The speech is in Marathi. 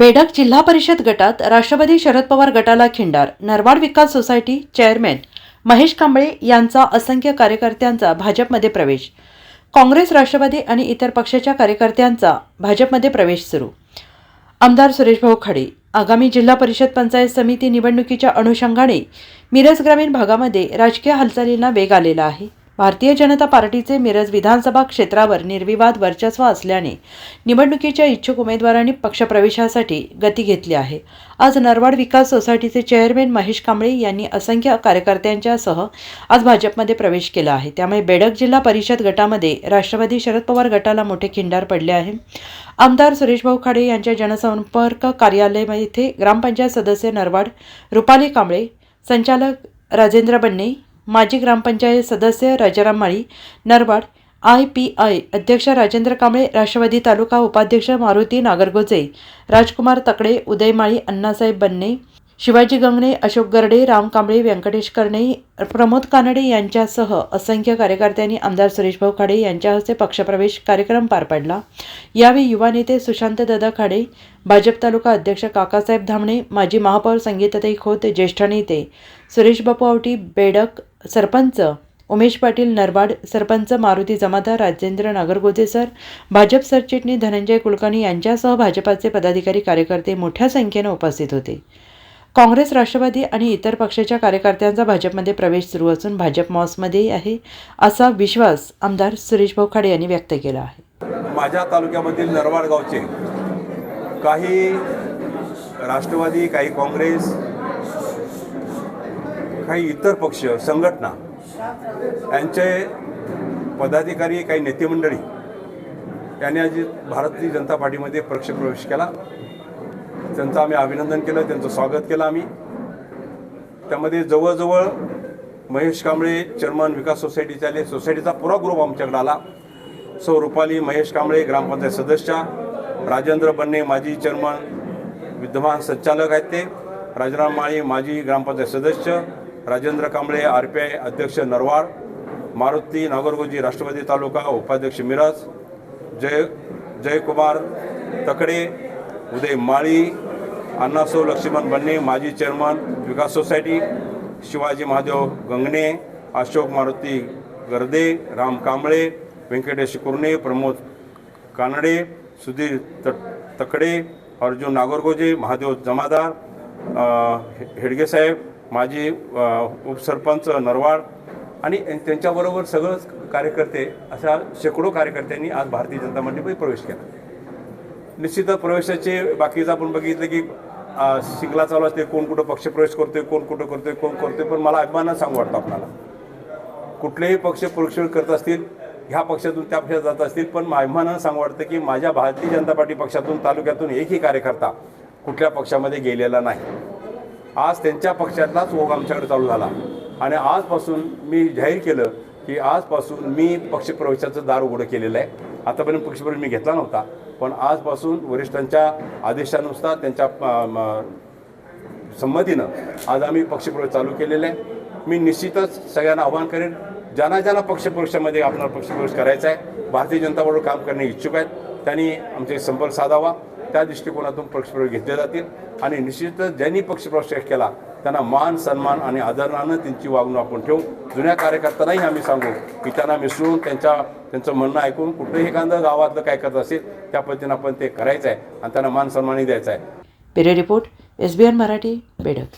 बेडक जिल्हा परिषद गटात राष्ट्रवादी शरद पवार गटाला खिंडार. नरवाड विकास सोसायटी चेअरमॅन महेश कांबळे यांचा असंख्य कार्यकर्त्यांचा भाजपमध्ये प्रवेश. काँग्रेस राष्ट्रवादी आणि इतर पक्षाच्या कार्यकर्त्यांचा भाजपमध्ये प्रवेश सुरू. आमदार सुरेशभाऊ खाडे आगामी जिल्हा परिषद पंचायत समिती निवडणुकीच्या अनुषंगाने मिरज ग्रामीण भागामध्ये राजकीय हालचालींना वेग आलेला आहे. भारतीय जनता पार्टीचे मिरज विधानसभा क्षेत्रावर निर्विवाद वर्चस्व असल्याने निवडणुकीच्या इच्छुक उमेदवारांनी पक्षप्रवेशासाठी गती घेतली आहे. आज नरवाड विकास सोसायटीचे चेअरमॅन महेश कांबळे यांनी असंख्य कार्यकर्त्यांच्यासह आज भाजपमध्ये प्रवेश केला आहे. त्यामुळे बेडक जिल्हा परिषद गटामध्ये राष्ट्रवादी शरद पवार गटाला मोठे खिंडार पडले आहे. आमदार सुरेशभाऊ खाडे यांच्या जनसंपर्क कार्यालय येथे ग्रामपंचायत सदस्य नरवाड रुपाली कांबळे संचालक राजेंद्र बन्ने माजी ग्रामपंचायत सदस्य Rajaram Mali Narwad I P I अध्यक्ष राजेंद्र कांबळे राष्ट्रवादी तालुका उपाध्यक्ष मारुती नागरगोजे राजकुमार तकडे उदय माळी अण्णासाहेब बन्ने शिवाजी गंगणे अशोक गरडे राम कांबळे व्यंकटेश कर्णे प्रमोद कानडे यांच्यासह असंख्य कार्यकर्त्यांनी आमदार सुरेशभाऊ खाडे यांच्या हस्ते पक्षप्रवेश कार्यक्रम पार पडला. यावेळी युवा नेते सुशांत दादा खाडे भाजप तालुका अध्यक्ष काकासाहेब धामणे माजी महापौर संगीताताई खोत ज्येष्ठ नेते सुरेश बापू आवटी बेडक सरपंच उमेश पाटील नरवाड सरपंच मारुती जमादार राजेंद्र नागरगोजे सर भाजप सरचिटणीस धनंजय कुलकर्णी यांच्यासह भाजपाचे पदाधिकारी कार्यकर्ते मोठ्या संख्येने उपस्थित होते. काँग्रेस राष्ट्रवादी आणि इतर पक्षाच्या कार्यकर्त्यांचा भाजपमध्ये प्रवेश सुरू असून भाजप मॉसमध्ये आहे असा विश्वास आमदार सुरेश खाडे यांनी व्यक्त केला आहे. माझ्या तालुक्यामधील नरवाड गावचे काही राष्ट्रवादी काही काँग्रेस काही इतर पक्ष संघटना यांचे पदाधिकारी काही नेतेमंडळी यांनी आज भारतीय जनता पार्टीमध्ये पक्ष प्रवेश केला. त्यांचं आम्ही अभिनंदन केलं त्यांचं स्वागत केलं आम्ही. त्यामध्ये जवळजवळ महेश कांबळे चेअरमन विकास सोसायटीचे आले. सोसायटीचा पुरा ग्रुप आमच्याकडे आला. सौ रुपाली महेश कांबळे ग्रामपंचायत सदस्य राजेंद्र बन्ने माजी चेअरमन विद्यमान संचालक आहेत ते राजाराम माळी माजी ग्रामपंचायत सदस्य Rajendra Kamble R P I अध्यक्ष नरवाड मारुती नागरगोजी राष्ट्रवादी तालुका उपाध्यक्ष मिरज जय जयकुमार तकडे उदय माळी अण्णासो लक्ष्मण बन्ने माजी चेअरमन विकास सोसायटी शिवाजी महादेव गंगणे अशोक मारुती गर्दे राम कांबळे व्यंकटेश कुर्णे प्रमोद कानडे सुधीर त तकडे अर्जुन नागरगोजे महादेव जमादार अ, हे- हेडगेसाहेब माजी उपसरपंच नरवाड आणि त्यांच्याबरोबर सगळंच कार्यकर्ते अशा शेकडो कार्यकर्त्यांनी आज भारतीय जनता पार्टीमध्ये प्रवेश केला. निश्चितच प्रवेशाचे बाकीचं आपण बघितलं की अ, शिंगला चालू असते कोण कुठं पक्षप्रवेश करतोय कोण कुठं करतोय कोण करतोय पण मला अभिमानानं सांगू वाटतं आपल्याला. कुठलेही पक्ष प्रवेश करत असतील ह्या पक्षातून त्या पक्षात जात असतील पण अभिमानानं सांगू वाटतं की माझ्या भारतीय जनता पार्टी पक्षातून तालुक्यातून एकही कार्यकर्ता कुठल्या पक्षामध्ये गेलेला नाही. आज त्यांच्या पक्षातलाच ओघ आमच्याकडे चालू झाला. आणि आजपासून मी जाहीर केलं की आजपासून मी पक्षप्रवेशाचं दार उघडं केलेलं आहे. आतापर्यंत पक्षप्रवेश मी घेतला नव्हता पण आजपासून वरिष्ठांच्या आदेशानुसार त्यांच्या म, संमतीनं आज आम्ही पक्षप्रवेश चालू केलेला आहे. मी निश्चितच सगळ्यांना आवाहन करेन ज्यांना ज्यांना पक्षप्रवेशामध्ये आपल्याला पक्षप्रवेश करायचा आहे भारतीय जनता बरोबर काम करणे इच्छुक आहेत त्यांनी आमचे संपर्क साधावा. त्या दृष्टिकोनातून पक्षप्रवेश घेतले जातील. आणि निश्चितच ज्यांनी पक्षप्रवेश केला त्यांना मान सन्मान आणि आदरणानं त्यांची वागणूक आपण ठेवू. जुन्या कार्यकर्त्यांनाही आम्ही सांगू की त्यांना मिसळून त्यांच्या त्यांचं म्हणणं ऐकून कुठलंही एखादं गावातलं काय करत असेल त्या पद्धतीनं आपण ते करायचं आहे आणि त्यांना मान सन्मानही द्यायचा आहे report S B N Marathi Bedak.